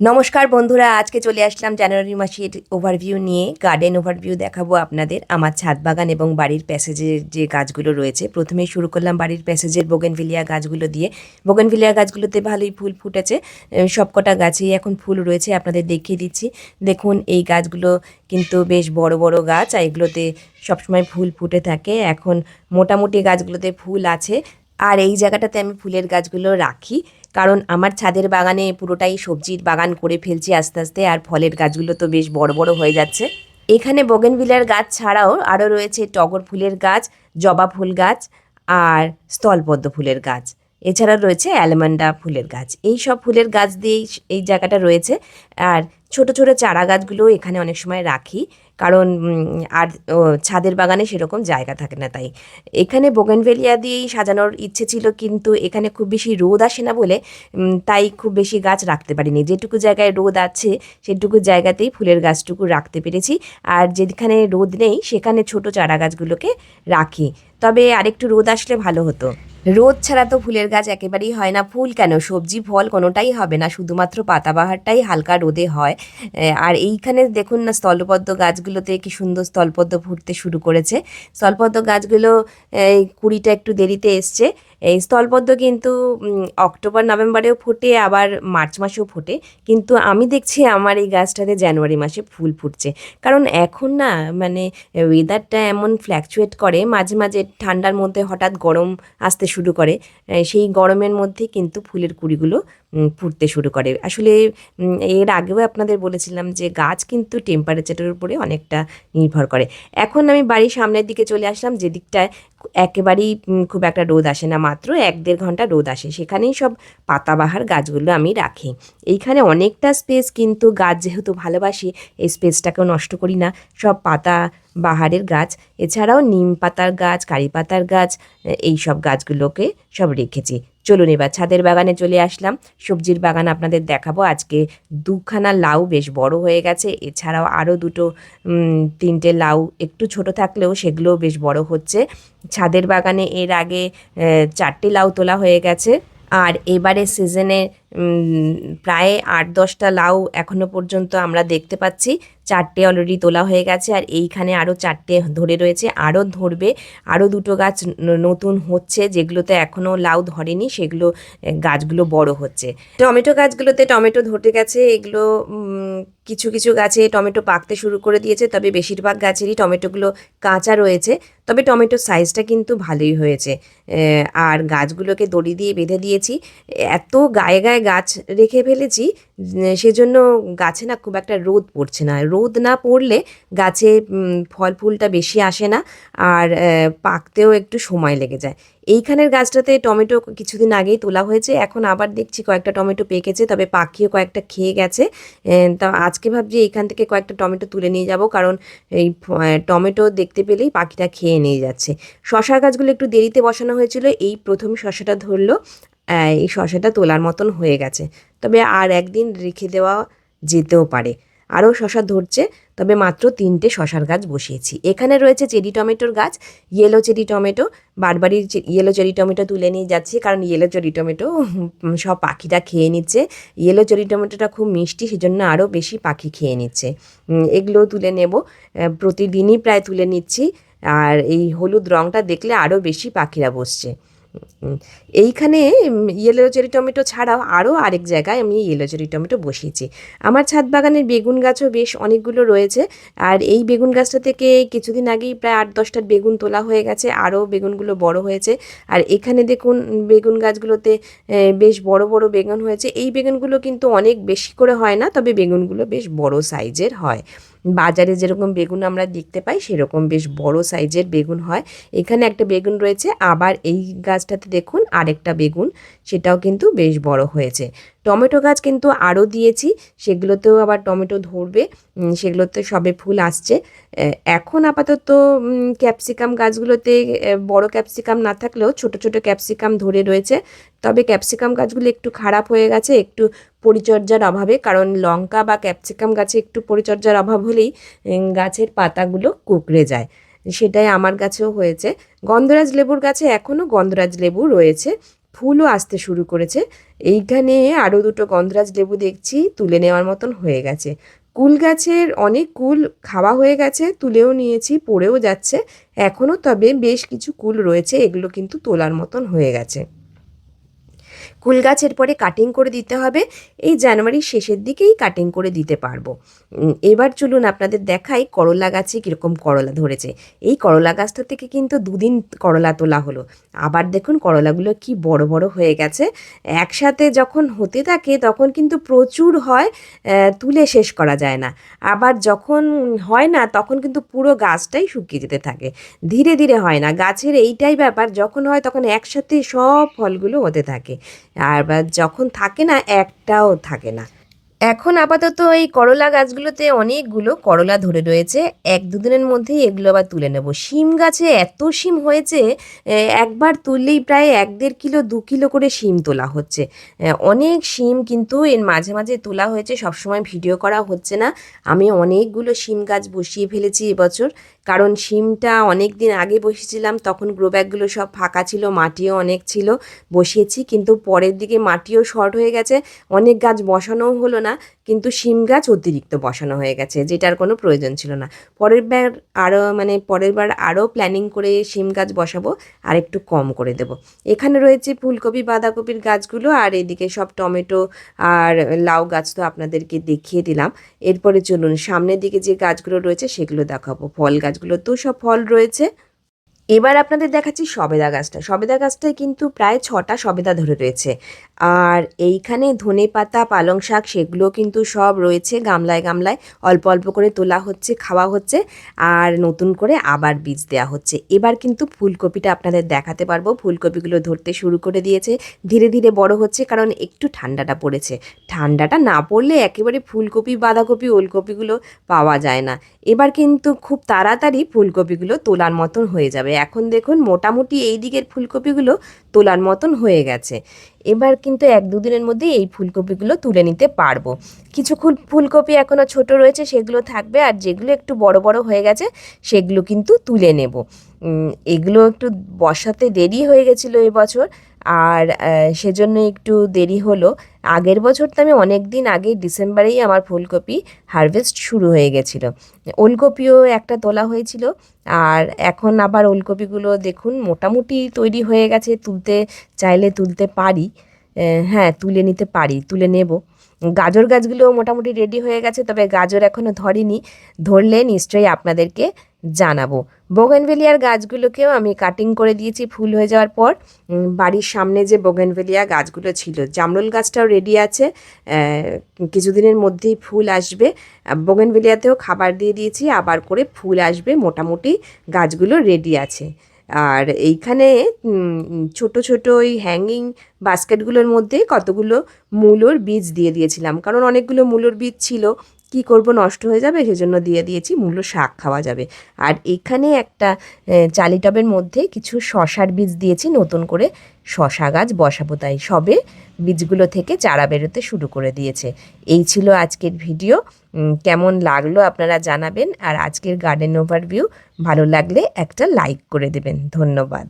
নমস্কার বন্ধুরা, আজকে চলে আসলাম জানুয়ারি মাসের ওভারভিউ নিয়ে। গার্ডেন ওভারভিউ দেখাবো আপনাদের। আমার ছাদ বাগান এবং বাড়ির প্যাসেজের যে গাছগুলো রয়েছে, প্রথমে শুরু করলাম বাড়ির প্যাসেজের বোগেনভিলিয়া গাছগুলো দিয়ে। বোগেনভিলিয়া গাছগুলোতে ভালোই ফুল ফুটেছে। সব কটা গাছেই এখন ফুল রয়েছে, আপনাদের দেখিয়ে দিচ্ছি। দেখুন, এই গাছগুলো কিন্তু বেশ বড় বড় গাছ, আর এগুলোতে সবসময় ফুল ফুটে থাকে। এখন মোটামুটি গাছগুলোতে ফুল আছে। আর এই জায়গাটাতে আমি ফুলের গাছগুলো রাখি। কারণ আমার ছাদের বাগানে পুরোটাই সবজির বাগান করে ফেলছি আস্তে আস্তে, আর ফলের গাছগুলো তো বেশ বড় বড় হয়ে যাচ্ছে। এখানে বোগেনভিলার গাছ ছাড়াও আরও রয়েছে টগর ফুলের গাছ, জবা ফুল গাছ, আর স্থলপদ্ম ফুলের গাছ। এছাড়া রয়েছে অ্যালমান্ডা ফুলের গাছ। এই সব ফুলের গাছ দিয়েই এই জায়গাটা রয়েছে। আর ছোট ছোট চারা গাছগুলো এখানে অনেক সময় রাখি। কারণ আর ছাদের বাগানে সেরকম জায়গা থাকে না তাই। এখানে বোগেনভেলিয়া দিয়েই সাজানোর ইচ্ছে ছিল, কিন্তু এখানে খুব বেশি রোদ আসে না বলে তাই খুব বেশি গাছ রাখতে পারিনি। যেটুকু জায়গায় রোদ আছে, সেটুকু জায়গাতেই ফুলের গাছটুকু রাখতে পেরেছি। আর যেখানে রোদ নেই, সেখানে ছোট চারা গাছগুলোকে রাখি। তবে আরেকটু রোদ আসলে ভালো হতো। রোদ ছাড়া তো ফুলের গাছ একেবারেই হয় না। ফুল কেন? সবজি, ফল কোনোটাই হবে না। শুধুমাত্র পাতাবাহারটাই হালকা রোদে হয়। আর এইখানে দেখুন না, স্থলপদ্ম গাছগুলোতে কি সুন্দর স্থলপদ্ম ফুটতে শুরু করেছে। স্থলপদ্ম গাছগুলো কুড়িটা একটু দেরিতে এসছে। এই স্থলপদ্ম কিন্তু অক্টোবর, নভেম্বরেও ফোটে, আবার মার্চ মাসেও ফোটে। কিন্তু আমি দেখছি আমার এই গাছটাতে জানুয়ারি মাসে ফুল ফুটছে। কারণ এখন না মানে ওয়েদারটা এমন ফ্ল্যাকচুয়েট করে, মাঝে মাঝে ঠান্ডার মধ্যে হঠাৎ গরম আসতে শুরু করে। সেই গরমের মধ্যে কিন্তু ফুলের কুড়িগুলো ফুটতে শুরু করে। আসলে এর আগেও আপনাদের বলেছিলাম যে গাছ কিন্তু টেম্পারেচারের উপরে অনেকটা নির্ভর করে। এখন আমি বাড়ির সামনের দিকে চলে আসলাম, যে দিকটায় একেবারেই খুব একটা রোদ আসে না, মাত্র এক দেড় ঘণ্টা রোদ আসে। সেখানেই সব পাতাবাহার গাছগুলো আমি রাখি। এইখানে অনেকটা স্পেস কিন্তু গাছ যেহেতু ভালোবাসি, এই স্পেসটাকেও নষ্ট করি না। সব পাতা বাহারের গাছ, এছাড়াও নিম পাতার গাছ, কারি পাতার গাছ এই সব গাছগুলোকে সব রেখেছি। চলুন এবার ছাদের বাগানে চলে আসলাম। সবজির বাগান আপনাদের দেখাবো। আজকে দুখানা লাউ বেশ বড় হয়ে গেছে। এছাড়াও আরও দুটো তিনটে লাউ একটু ছোট থাকলেও সেগুলোও বেশ বড় হচ্ছে। ছাদের বাগানে এর আগে চারটে লাউ তোলা হয়ে গেছে। আর এবারে সিজনে প্রায় আট দশটা লাউ এখনও পর্যন্ত আমরা দেখতে পাচ্ছি। চারটে অলরেডি তোলা হয়ে গেছে আর এইখানে আরও চারটে ধরে রয়েছে আরও ধরবে। আরও দুটো গাছ নতুন হচ্ছে যেগুলোতে এখনও লাউ ধরেনি, সেগুলো গাছগুলো বড় হচ্ছে। টমেটো গাছগুলোতে টমেটো ধরে গেছে, এগুলো কিছু কিছু গাছে টমেটো পাকতে শুরু করে দিয়েছে, তবে বেশিরভাগ গাছেরই টমেটোগুলো কাঁচা রয়েছে। তবে টমেটোর সাইজটা কিন্তু ভালোই হয়েছে। আর গাছগুলোকে দড়ি দিয়ে বেঁধে দিয়েছি। এত গায়ে গায়ে গাছ রেখে ফেলেছি সেজন্য গাছে না খুব একটা রোদ পড়ছে না। রোদ না পড়লে গাছে ফল ফুলটা বেশি আসে না আর পাকতেও একটু সময় লেগে যায়। এইখানের গাছটাতে টমেটো কিছুদিন আগেই তোলা হয়েছে, এখন আবার দেখছি কয়েকটা টমেটো পেকেছে, তবে পাখিও কয়েকটা খেয়ে গেছে। তা আজকে ভাবছি এইখান থেকে কয়েকটা টমেটো তুলে নিয়ে যাব, কারণ এই টমেটো দেখতে পেলেই পাখিটা খেয়ে নিয়ে যাচ্ছে। শশার গাছগুলো একটু দেরিতে বসানো হয়েছিল, এই প্রথম শশাটা ধরলো। এই শশাটা তোলার মতন হয়ে গেছে। তবে আর একদিন রেখে দেওয়া যেতেও পারে। আরও শশা ধরছে, তবে মাত্র তিনটে শশার গাছ বসিয়েছি। এখানে রয়েছে চেরি টমেটোর গাছ ইয়েলো চেরি টমেটো, বারবারই ইয়েলো চেরি টমেটো তুলে নিয়ে যাচ্ছি, কারণ ইয়েলো চেরি টমেটো সব পাখিটা খেয়ে নিচ্ছে। ইয়েলো চেরি টমেটোটা খুব মিষ্টি, সেজন্য আরও বেশি পাখি খেয়ে নিচ্ছে। এগুলো তুলে নেব। প্রতিদিনই প্রায় তুলে নিচ্ছি। আর এই হলুদ রঙটা দেখলে আরও বেশি পাখিরা বসছে। এইখানে ইয়েলো চেরি টমেটো ছাড়াও আরও আরেক জায়গায় আমি ইয়েলো চেরি টমেটো বসিয়েছি। আমার ছাদ বাগানের বেগুন গাছও বেশ অনেকগুলো রয়েছে। আর এই বেগুন গাছটা থেকে কিছুদিন আগেই প্রায় আট দশটার বেগুন তোলা হয়ে গেছে, আরও বেগুনগুলো বড় হয়েছে। আর এখানে দেখুন, বেগুন গাছগুলোতে বেশ বড় বড় বেগুন হয়েছে। এই বেগুনগুলো কিন্তু অনেক বেশি করে হয় না, তবে বেগুনগুলো বেশ বড় সাইজের হয়। বাজারে যেরকম বেগুন আমরা দেখতে পাই, সেরকম বেশ বড় সাইজের বেগুন হয়। এখানে একটা বেগুন রয়েছে, আবার এই গাছটাতে দেখুন আরেকটা বেগুন, সেটাও কিন্তু বেশ বড় হয়েছে। টমেটো গাছ কিন্তু আরও দিয়েছি, সেগুলোতেও আবার টমেটো ধরবে সেগুলোতে সবে ফুল আসছে। এখন আপাতত ক্যাপসিকাম গাছগুলোতে বড় ক্যাপসিকাম না থাকলেও ছোট ছোট ক্যাপসিকাম ধরে রয়েছে। তবে ক্যাপসিকাম গাছগুলো একটু খারাপ হয়ে গেছে, একটু পরিচর্যার অভাবে, কারণ লঙ্কা বা ক্যাপসিকাম গাছে একটু পরিচর্যার অভাব হলেই গাছের পাতাগুলো কুকড়ে যায়। সেটাই আমার গাছেও হয়েছে। গন্ধরাজ লেবুর গাছে এখনও গন্ধরাজ লেবু রয়েছে। ফুলও আসতে শুরু করেছে। এইখানে আরও দুটো গন্ধরাজ লেবু দেখছি, তুলে নেওয়ার মতন হয়ে গেছে। কুল গাছের অনেক কুল খাওয়া হয়ে গেছে, তুলেও নিয়েছি, পড়েও যাচ্ছে। এখনও তবে বেশ কিছু কুল রয়েছে, এগুলো কিন্তু তোলার মতন হয়ে গেছে। কুল গাছের পরে কাটিং করে দিতে হবে। এই জানুয়ারির শেষের দিকেই কাটিং করে দিতে পারব। এবার চলুন আপনাদের দেখাই করলা গাছে কীরকম করলা ধরেছে। এই করলা গাছটা থেকে কিন্তু দুদিন করলা তোলা হলো। আবার দেখুন করলাগুলো কি বড় বড় হয়ে গেছে। একসাথে যখন হতে থাকে তখন কিন্তু প্রচুর হয় তুলে শেষ করা যায় না। আবার যখন হয় না তখন কিন্তু পুরো গাছটাই শুকিয়ে যেতে থাকে। ধীরে ধীরে হয় না। গাছের এইটাই ব্যাপার, যখন হয় তখন একসাথে সব ফলগুলো হতে থাকে। আর যখন থাকে না, একটাও থাকে না। এখন আপাতত এই করলা গাছগুলোতে অনেকগুলো করলা ধরে রয়েছে। এক দুদিনের মধ্যেই এগুলো আবার তুলে নেব। শিম গাছে এত শিম হয়েছে একবার তুললেই প্রায় এক দেড় কিলো, দু কিলো করে শিম তোলা হচ্ছে। অনেক শিম কিন্তু এর মাঝে মাঝে তোলা হয়েছে, সবসময় ভিডিও করা হচ্ছে না। আমি অনেকগুলো শিম গাছ বসিয়ে ফেলেছি এবছর। কারণ শিমটা অনেক দিন আগে বসিয়েছিলাম তখন গ্রো ব্যাগগুলো সব ফাঁকা ছিল, মাটিও অনেক ছিল, বসিয়েছি, কিন্তু পরের দিকে মাটিও শর্ট হয়ে গেছে, অনেক গাছ বসানোও হলো না, কিন্তু শিম গাছ অতিরিক্ত বসানো হয়ে গেছে যেটার কোনো প্রয়োজন ছিল না। পরের বার আরও মানে পরের বার আরও প্ল্যানিং করে শিম গাছ বসাবো, আর একটু কম করে দেব। এখানে রয়েছে ফুলকপি, বাঁধাকপির গাছগুলো, আর এদিকে সব টমেটো আর লাউ গাছ তো আপনাদেরকে দেখিয়ে দিলাম। এরপরে চলুন, সামনের দিকে যে গাছগুলো রয়েছে, সেগুলো দেখাবো, ফল গাছগুলো তো সব ফল রয়েছে। এবার আপনাদের দেখাচ্ছি সবেদা গাছটা। সবেদা গাছটায় কিন্তু প্রায় ছটা সবেদা ধরে রয়েছে। আর এইখানে ধনে পাতা, পালং শাক সেগুলো কিন্তু সব রয়েছে গামলায় গামলায়। অল্প অল্প করে তোলা হচ্ছে, খাওয়া হচ্ছে আর নতুন করে আবার বীজ দেওয়া হচ্ছে। এবার কিন্তু ফুলকপিটা আপনাদের দেখাতে পারব। ফুলকপিগুলো ধরতে শুরু করে দিয়েছে। ধীরে ধীরে বড় হচ্ছে কারণ একটু ঠান্ডাটা পড়েছে। ঠান্ডাটা না পড়লে একেবারে ফুলকপি, বাঁধাকপি, ওলকপিগুলো পাওয়া যায় না। এবার কিন্তু খুব তাড়াতাড়ি ফুলকপিগুলো তোলার মতন হয়ে যাবে। এখন দেখুন মোটামুটি এই দিকের ফুলকপিগুলো তোলার মতন হয়ে গেছে। এবার কিন্তু এক দুদিনের মধ্যে এই ফুলকপিগুলো তুলে নিতে পারব। কিছু ফুল- ফুলকপি এখনও ছোট রয়েছে, সেগুলো থাকবে, আর যেগুলো একটু বড় বড় হয়ে গেছে, সেগুলো কিন্তু তুলে নেব। এগুলো একটু বসাতে দেরি হয়ে গেছিল এবছর, আর সেজন্য একটু দেরি হলো। আগের বছর তো আমি অনেক দিন আগে ডিসেম্বরেই আমার ফুলকপি হারভেস্ট শুরু হয়ে গেছিল। ওলকপিও একটা তোলা হয়েছিল, আর এখন আবার ওলকপিগুলো দেখুন মোটামুটি তৈরি হয়ে গেছে, তুলতে চাইলে তুলতে পারি হ্যাঁ তুলে নিতে পারি, তুলে নেব। গাজর গাছগুলো মোটামুটি রেডি হয়ে গেছে, তবে গাজর এখনও ধরিনি। ধরলে নিশ্চয়ই আপনাদেরকে জানাব। বোগেনভেলিয়ার গাছগুলোকেও আমি কাটিং করে দিয়েছি ফুল হয়ে যাওয়ার পর। বাড়ির সামনে যে বোগেনভেলিয়া গাছগুলো ছিল, জামরুল গাছটাও রেডি আছে। কিছুদিনের মধ্যেই ফুল আসবে। বোগেনভেলিয়াতেও খাবার দিয়ে দিয়েছি, আবার করে ফুল আসবে। মোটামুটি গাছগুলো রেডি আছে। আর এইখানে ছোট ছোট ওই হ্যাঙ্গিং বাস্কেটগুলোর মধ্যে কতগুলো মূলোর বীজ দিয়ে দিয়েছিলাম। কারণ অনেকগুলো মূলোর বীজ ছিল। কি করব? নষ্ট হয়ে যাবে, সেজন্য দিয়ে দিয়েছি মূলো শাক খাওয়া যাবে। আর এখানে একটা চালি টবের মধ্যে কিছু শশার বীজ দিয়েছি, নতুন করে শশা গাছ বসাবো তাই। সবে বীজগুলো থেকে চারা বেরোতে শুরু করে দিয়েছে। এই ছিল আজকের ভিডিও। কেমন লাগল আপনারা জানাবেন। আর আজকের গার্ডেন ওভারভিউ ভালো লাগলে একটা লাইক করে দেবেন। ধন্যবাদ।